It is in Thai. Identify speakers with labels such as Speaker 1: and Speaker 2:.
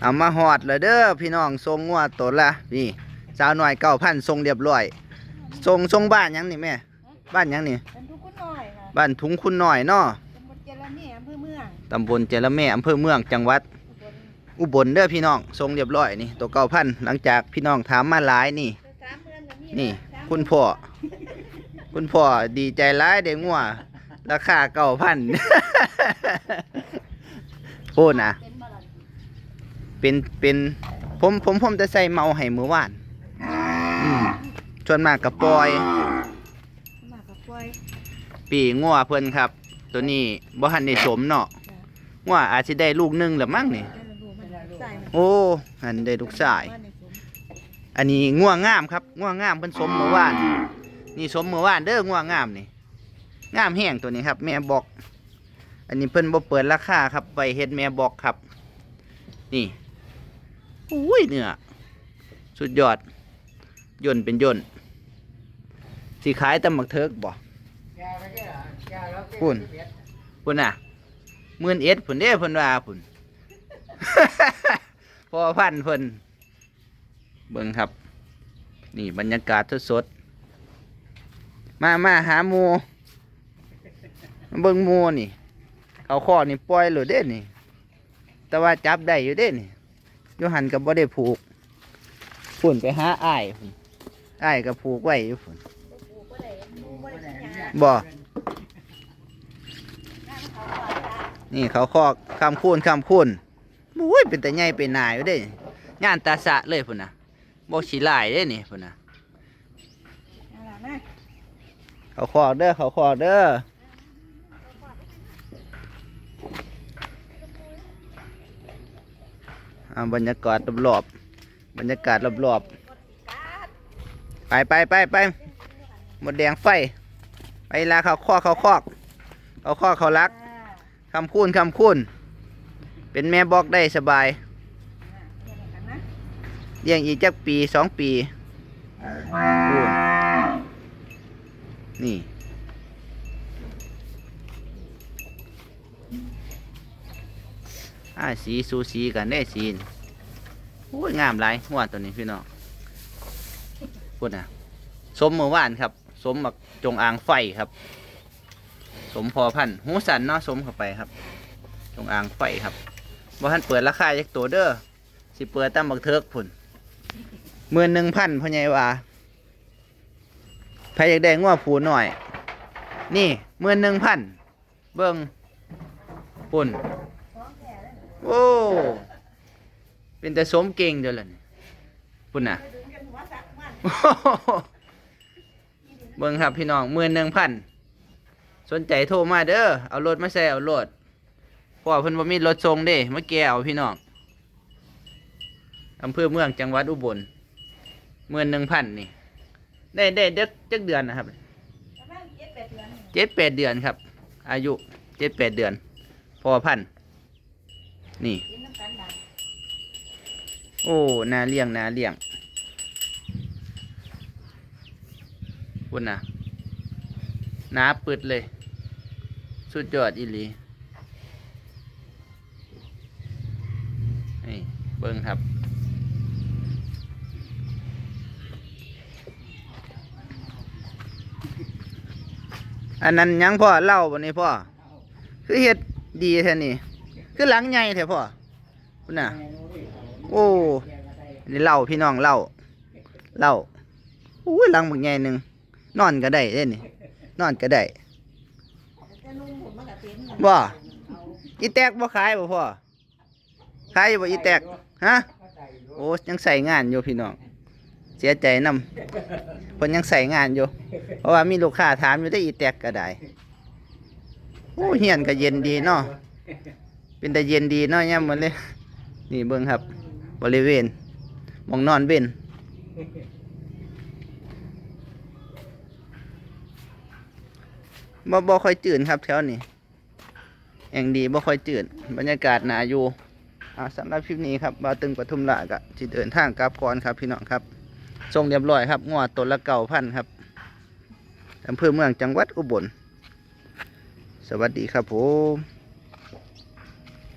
Speaker 1: เอามาหอดเลยเด้อพี่น้องทรงงัวตัวละนี่สาวหน่อยเก้าพันทรงเรียบร้อยทรงทรงบ้านหยังนี่แม่บ้านหยังนี่
Speaker 2: เป็นทุกคนหน่อยค่ะ
Speaker 1: บ้านทุงคุณหน่อยเนาะ
Speaker 2: ตำบลเจริญเนี่ยอำเภอเมือง
Speaker 1: ตำบลเจระแม่อำเภอเมืองจังหวัด
Speaker 2: อุบล
Speaker 1: อุบลเด้อพี่น้องทรงเรียบร้อยนี่ตัวเก้าพันหลังจากพี่น้องถามมาหลายนี่
Speaker 2: สามเดือนก็มี
Speaker 1: นี่
Speaker 2: สาม
Speaker 1: คุณพ่อคุณพ่อดีใจร้ายเด้งัวราคาเก้าพัน โอ้นะ
Speaker 2: เป็นมาละ
Speaker 1: เป็นเป็นผมผมผมจะใส่เมาให้มือวานอืมชวนมากกับปล่อย
Speaker 2: มากับปล่อย
Speaker 1: ปีงัวเพิ่นครับ ตัวนี้บ่ทันได้สมเนาะงัวอาจสิได้ลูกหนึงหรือมั้งนี่
Speaker 2: ได้ระบุมันใส่มัน
Speaker 1: โอ้อันได้ลูกชาย
Speaker 2: บ้นในสวน
Speaker 1: อันนี้งัวงามครับงัวงามเพิ่นสมเมื่อวาน นี่สมเมื่อวานเด้องัวงามนี่งามแห้งตัวนี้ครับ แม่บอก อันนี้เพิ่นบ่เปิดราคาครับไปเฮ็ดแม่บอกครับ นี่ อุ้ยเนื้อสุดยอดย่นเป็นย่นสิขายตำบักเทิกบ่พุ่นพุ่นน่ะหมื่นเอ็ดพุ่นเด้เพิ่นว่าพุ่นพอพันเพิ่นเบิ่งครับ นี่บรรยากาศสดๆมามาหาหมูมาเบิ่งหมูนี่ เขาข้อนี่ปล่อยเลยเด้นี่ แต่ว่าจับได้อยู่เด้นี่อ ยูหันกับบ่ได้ผูกฝุ่นไปหาอ้ายพุ่นอ้ายก็ผูกไว้อยู่ฝุ่น
Speaker 2: บ่นหยัง
Speaker 1: บ่
Speaker 2: เขาปล่อยตา
Speaker 1: นี่เขาข้อคำคูนคำคูนบุ้ยเป็นแต่ใหญ่เป็นนายอยู่เด้ย่านตาสะเลยพุ่นนะบ่สิหลายเด้นี่พุ่นนะ
Speaker 2: เอาล่ะนะ
Speaker 1: เขาขอกเด้อเขาขอกเด้อ อ่าบรรยากาศรอบๆบรรยากาศรอบๆไปไปไปไปหมดแดงไฟไปลาเขาคอกเขาคอกเขาคอกเขารักคำคูนคำคูนเป็นแม่บอกได้สบาย
Speaker 2: เลี้
Speaker 1: ยงอีกจักปีสองปีคูนนี่ อ่า สีสูสีกันได้สีนโอ้ยงามหลายหัวตัวนี้พี่น้องพูดนะสมเมื่อวานครับ สมบักจงอางไฟครับ สมพอพันหูสันเนาะสมเข้าไปครับ จงอางไฟครับบ่าทันเปิดราคาจากตัวเด้อสิเปิดตามบักเทิกพุ่นหมื่นหนึ่งพันพ่อใหญ่ว่าใครอยากได้งัวผูหน่อย นี่หมื่นหนึ่งพันเบิ่งปุ่น โอ้ เป็นแต่สมเก่งเดียวล่ะนี่ปุ่นน่ะ
Speaker 2: ไปดึงกันหัวสักมัน
Speaker 1: เบิ่งครับพี่น้องหมื่นหนึ่งพันสนใจโทรมาเด้อเอารถมาใส่เอารถพ่อเพิ่นบ่มีรถส่งเด้มาแก้เอาพี่น้องอำเภอเมืองจังหวัดอุบลหมื่นหนึ่งพันนี่ ได้ได้เด็กจักเดือนนะครับ
Speaker 2: เจ็ดแปดเดือน
Speaker 1: ครับ อายุเจ็ดแปดเดือน พอพัน นี่ โอ้นาเลี้ยงนาเลี้ยงคุณนะหนาปึดเลย สุดยอดอีหลีนี่เบิ้งครับอันนั้นยังพ่อเล่าบ่นี่พ่อ คือเฮ็ดดีแท้นี่ คือหลังใหญ่แท้พ่อคุณน่ะ โอ้นี่เล่าพี่น้องเล่าเล่าอุ้ยหลังบักใหญ่หนึ่งนอนก็ได้เด้นี่นอนก็ได้
Speaker 2: แต่นุ่มผมมันก็เต็ม
Speaker 1: บ่อีแตกบ่ขายบ่พ่อขายอยู่บ่อีแตกฮะโอ้ยังใส่งานอยู่พี่น้องเสียใจนำเพิ่นยังใส่งานอยู่ เพราะว่ามีลูกค้าถามอยู่ได้อีแตกก็ได้โอ้เฮียนก็เย็นดีเนาะ เป็นแต่เย็นดีเนาะยามมื้อเลย นี่เบิ่งครับ บริเวณมองนอนเว้นบ่บ่ค่อยจืดครับแถวนี้แห่งดีบ่ค่อยจืดบรรยากาศหนาอยู่อ่าสำหรับคลิปนี้ครับบาตึงปทุมละกะที่เดินทางกลับก่อนครับพี่น้องครับส่งเรียบร้อยครับงวดตัวละเก่าพันครับอำเภอเมืองจังหวัดอุบล สวัสดีครับผม